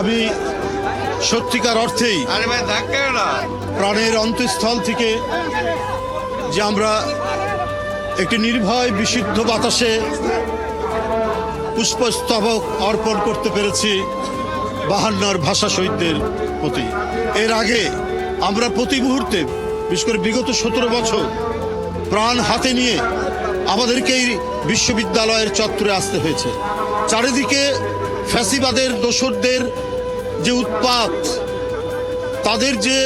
আমি সত্যিকার অর্থেই প্রাণের অন্তঃস্থল থেকে যে আমরা একটি নির্ভয় বিশুদ্ধ বাতাসে পুষ্পস্তবক অর্পণ করতে পেরেছি বাহান্নর ভাষা শহীদদের প্রতি। এর আগে আমরা প্রতি মুহূর্তে বিশেষ করে বিগত সতেরো বছর প্রাণ হাতে নিয়ে আমাদেরকে এই বিশ্ববিদ্যালয়ের চত্বরে আসতে হয়েছে। চারিদিকে ফ্যাসিবাদের দোসরদের যে উৎপাত, তাদের যে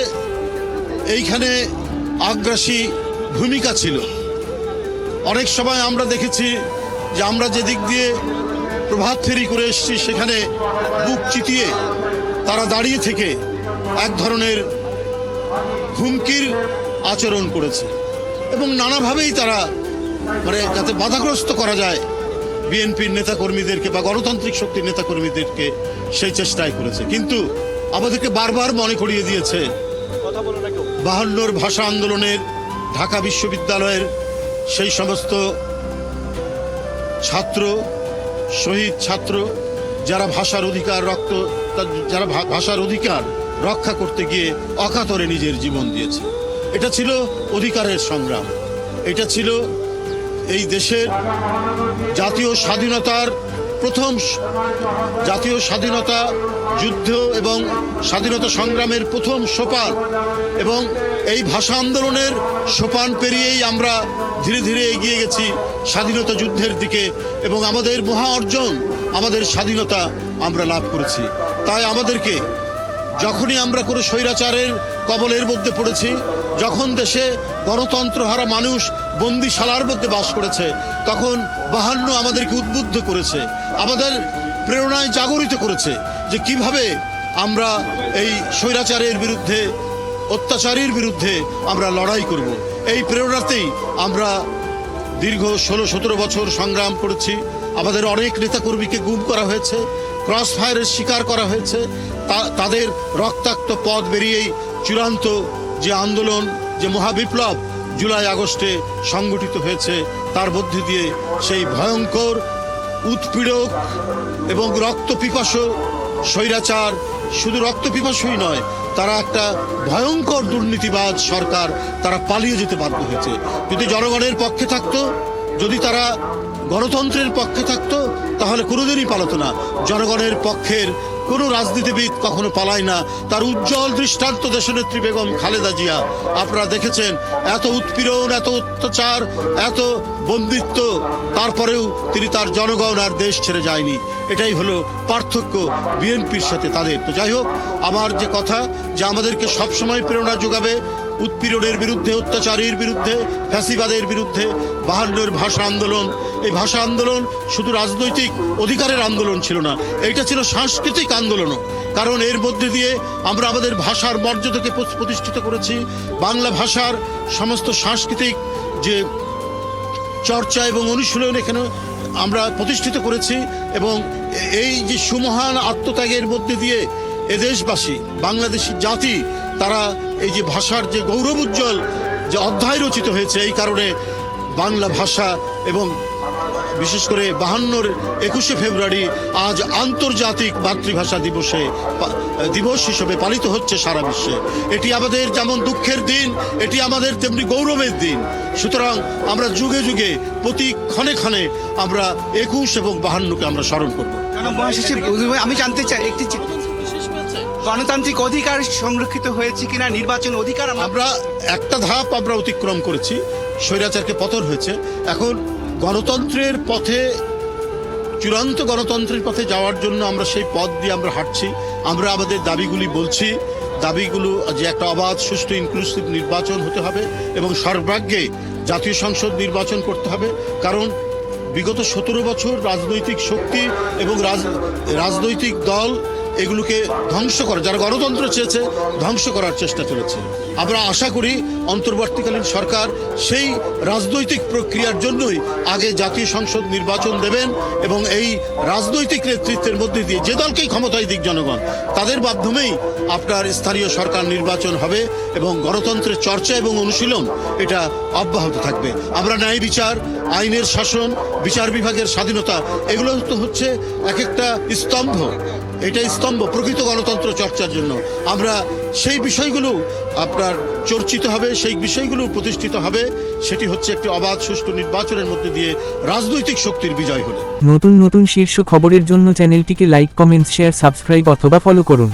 এইখানে আগ্রাসী ভূমিকা ছিল। অনেক সময় আমরা দেখেছি যে আমরা যেদিক দিয়ে প্রভাত ফেরি করে এসেছি, সেখানে বুক চিতিয়ে তারা দাঁড়িয়ে থেকে এক ধরনের হুমকির আচরণ করেছে। এবং নানাভাবেই তারা মানে যাতে বাধাগ্রস্ত করা যায় বিএনপির নেতাকর্মীদেরকে বা গণতান্ত্রিক শক্তির নেতাকর্মীদেরকে সেই চেষ্টাই করেছে। কিন্তু আমাদেরকে বারবার মনে করিয়ে দিয়েছে বাহান্নর ভাষা আন্দোলনের ঢাকা বিশ্ববিদ্যালয়ের সেই সমস্ত ছাত্র শহীদ ছাত্র যারা ভাষার অধিকার রক্ত যারা ভাষার অধিকার রক্ষা করতে গিয়ে অকাতরে নিজের জীবন দিয়েছে। এটা ছিল অধিকারের সংগ্রাম। এটা ছিল এই দেশের জাতীয় স্বাধীনতার প্রথম জাতীয় স্বাধীনতা যুদ্ধ এবং স্বাধীনতা সংগ্রামের প্রথম সোপান এবং এই ভাষা আন্দোলনের সোপান পেরিয়েই আমরা ধীরে ধীরে এগিয়ে গেছি স্বাধীনতা যুদ্ধের দিকে এবং আমাদের মহা অর্জন, আমাদের স্বাধীনতা আমরা লাভ করেছি। তাই আমাদেরকে যখনই আমরা কোনো স্বৈরাচারের কবলের মধ্যে পড়েছি, যখন দেশে গণতন্ত্র হারা মানুষ বন্দিশালার মধ্যে বাস করেছে, তখন বাহান্ন আমাদেরকে উদ্বুদ্ধ করেছে, আমাদের প্রেরণায় জাগরিত করেছে যে কীভাবে আমরা এই স্বৈরাচারের বিরুদ্ধে, অত্যাচারের বিরুদ্ধে আমরা লড়াই করব। এই প্রেরণাতেই আমরা দীর্ঘ ষোলো সতেরো বছর সংগ্রাম করেছি। আমাদের অনেক নেতাকর্মীকে গুম করা হয়েছে ক্রস ফায়ারের শিকার করা হয়েছে। তাদের রক্তাক্ত পথ বেরিয়েই চূড়ান্ত যে আন্দোলন, যে মহাবিপ্লব জুলাই আগস্টে সংগঠিত হয়েছে, তার মধ্যে দিয়ে সেই ভয়ঙ্কর উৎপীড়ক এবং রক্ত স্বৈরাচার শুধু রক্ত পিপাসুই নয়, তারা একটা ভয়ঙ্কর দুর্নীতিবাজ সরকার তারা পালিয়ে যেতে বাধ্য হয়েছে। যদি জনগণের পক্ষে থাকতো, যদি তারা গণতন্ত্রের পক্ষে থাকতো, তাহলে কোনোদিনই পালাতো না। জনগণের পক্ষের কোনো রাজনীতিবিদ কখনো পালায় না। তার উজ্জ্বল দৃষ্টান্ত দেশনেত্রী বেগম খালেদা জিয়া। আপনারা দেখেছেন, এত উৎপীড়ন, এত অত্যাচার, এত বন্দিত্ব। তারপরেও তিনি তার জনগণ আর দেশ ছেড়ে যায়নি। এটাই হলো পার্থক্য বিএনপির সাথে তাদের। তো যাই হোক, আমার যে কথা যে আমাদেরকে সবসময় প্রেরণা যোগাবে উৎপীড়নের বিরুদ্ধে, অত্যাচারের বিরুদ্ধে, ফ্যাসিবাদের বিরুদ্ধে, বাহান্নর ভাষা আন্দোলন। এই ভাষা আন্দোলন শুধু রাজনৈতিক অধিকারের আন্দোলন ছিল না এটা ছিল সাংস্কৃতিক আন্দোলনও। কারণ এর মধ্যে দিয়ে আমরা আমাদের ভাষার মর্যাদাকে প্রতিষ্ঠিত করেছি। বাংলা ভাষার সমস্ত সাংস্কৃতিক যে চর্চা এবং অনুশীলন এখানে আমরা প্রতিষ্ঠিত করেছি এবং এই যে সুমহান আত্মত্যাগের মধ্যে দিয়ে এদেশবাসী বাংলাদেশি জাতি, তারা এই যে ভাষার যে গৌরব উজ্জ্বল, যে অধ্যায় রচিত হয়েছে, এই কারণে বাংলা ভাষা এবং বিশেষ করে বাহান্নর একুশে ফেব্রুয়ারি আজ আন্তর্জাতিক মাতৃভাষা দিবসে দিবস হিসেবে পালিত হচ্ছে সারা বিশ্বে। এটি আমাদের যেমন দুঃখের দিন, এটি আমাদের তেমনি গৌরবের দিন। সুতরাং আমরা যুগে যুগে, প্রতি ক্ষণে ক্ষণে আমরা একুশ এবং বাহান্নকে আমরা স্মরণ করব। আমি জানতে চাই, একটি গণতান্ত্রিক অধিকার সংরক্ষিত হয়েছে কিনা, নির্বাচন অধিকার আমরা একটা ধাপ আমরা অতিক্রম করেছি, স্বৈরাচারকে পতন হয়েছে। এখন গণতন্ত্রের পথে, চূড়ান্ত গণতন্ত্রের পথে যাওয়ার জন্য আমরা সেই পথ দিয়ে আমরা হাঁটছি। আমরা আমাদের দাবিগুলি বলছি, দাবিগুলো যে একটা অবাধ, সুষ্ঠু ইনক্লুসিভ নির্বাচন হতে হবে এবং সর্বাগ্যে জাতীয় সংসদ নির্বাচন করতে হবে। কারণ বিগত সতেরো বছর রাজনৈতিক শক্তি এবং রাজ- রাজনৈতিক দল এগুলোকে ধ্বংস করা, যারা গণতন্ত্র চেয়েছে, ধ্বংস করার চেষ্টা চলেছে। আমরা আশা করি অন্তর্বর্তীকালীন সরকার সেই রাজনৈতিক প্রক্রিয়ার জন্যই আগে জাতীয় সংসদ নির্বাচন দেবেন এবং এই রাজনৈতিক নেতৃত্বের মধ্যে দিয়ে যে দলকেই ক্ষমতায় দিক জনগণ, তাদের মাধ্যমেই আপনার স্থানীয় সরকার নির্বাচন হবে এবং গণতন্ত্রের চর্চা এবং অনুশীলন এটা অব্যাহত থাকবে। আমরা ন্যায় বিচার, আইনের শাসন, বিচার বিভাগের স্বাধীনতা, এগুলো তো হচ্ছে এক একটা স্তম্ভ। এটাই স্তম্ভ, প্রকৃত গণতন্ত্র চর্চার জন্য। আমরা সেই বিষয়গুলো আপনার চর্চিত হবে, সেই বিষয়গুলো প্রতিষ্ঠিত হবে। সেটি হচ্ছে একটি অবাধ সুষ্ঠু নির্বাচনের মধ্যে দিয়ে রাজনৈতিক শক্তির বিজয় হলে। নতুন নতুন শীর্ষ খবরের জন্য চ্যানেলটিকে লাইক, কমেন্ট, শেয়ার, সাবস্ক্রাইব অথবা ফলো করুন।